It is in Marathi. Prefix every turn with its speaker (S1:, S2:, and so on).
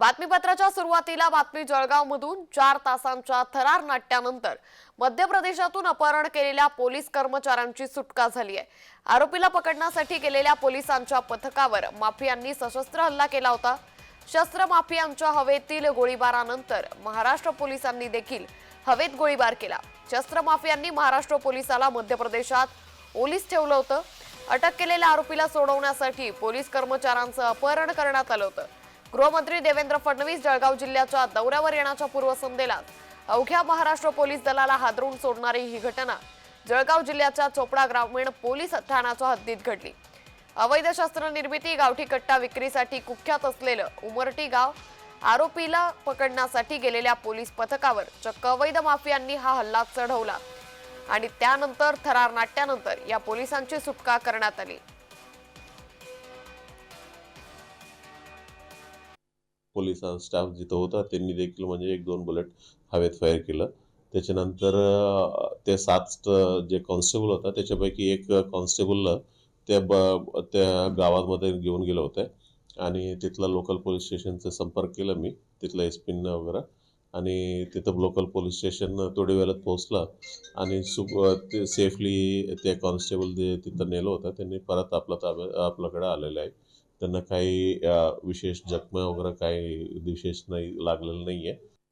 S1: बातमीपत्राच्या सुरुवातीला बातमी जळगावमधून चार तासांच्या थरार नाट्यानंतर मध्य प्रदेशातून अपहरण केलेल्या पोलीस कर्मचाऱ्यांची सुटका झाली आहे. आरोपीला पकडण्यासाठी गेलेल्या पोलिसांच्या पथकावर माफियांनी सशस्त्र हल्ला केला होता. शस्त्र माफियांच्या हवेतील गोळीबारानंतर महाराष्ट्र पोलिसांनी देखील हवेत गोळीबार केला. शस्त्र माफियांनी महाराष्ट्र पोलिसाला मध्य प्रदेशात ओलीस ठेवलं होतं. अटक केलेल्या आरोपीला सोडवण्यासाठी पोलीस कर्मचाऱ्यांचं अपहरण करण्यात आलं होतं. गृहमंत्री देवेंद्र फडणवीस जळगाव जिल्ह्याच्या दौऱ्यावर येण्याच्या पूर्वसंध्येला अवघ्या महाराष्ट्र पोलीस दलाला हादरून सोडणारी ही घटना जळगाव जिल्ह्याच्या चोपडा ग्रामीण पोलीस ठाण्याच्या हद्दीत घडली. अवैध शस्त्र निर्मिती गावठी कट्टा विक्रीसाठी कुख्यात असलेलं उमरटी गाव आरोपीला पकडण्यासाठी गेलेल्या पोलीस पथकावर चक्क अवैध माफियांनी हा हल्ला चढवला आणि त्यानंतर थरार नाट्यानंतर या पोलिसांची सुटका करण्यात आली.
S2: पोलीस स्टाफ जिथं होता त्यांनी देखील म्हणजे एक दोन बुलेट हवेत फायर केलं. त्याच्यानंतर ते सात जे कॉन्स्टेबल होता त्याच्यापैकी एक कॉन्स्टेबलला त्या ब त्या गावामध्ये घेऊन गेलं होतं. आणि तिथला लोकल पोलीस स्टेशनचा संपर्क केला मी तिथलं एस पीनं वगैरे. आणि तिथं लोकल पोलीस स्टेशन थोड्या वेळात पोहोचलं. आणि सु ते सेफली ते कॉन्स्टेबल जे तिथं नेलं होतं त्यांनी परत आपला ताब्या आपल्याकडे आलेलं आहे. त्यांना काही विशेष जखमा वगैरे काही विशेष नाही लागलेलं नाही आहे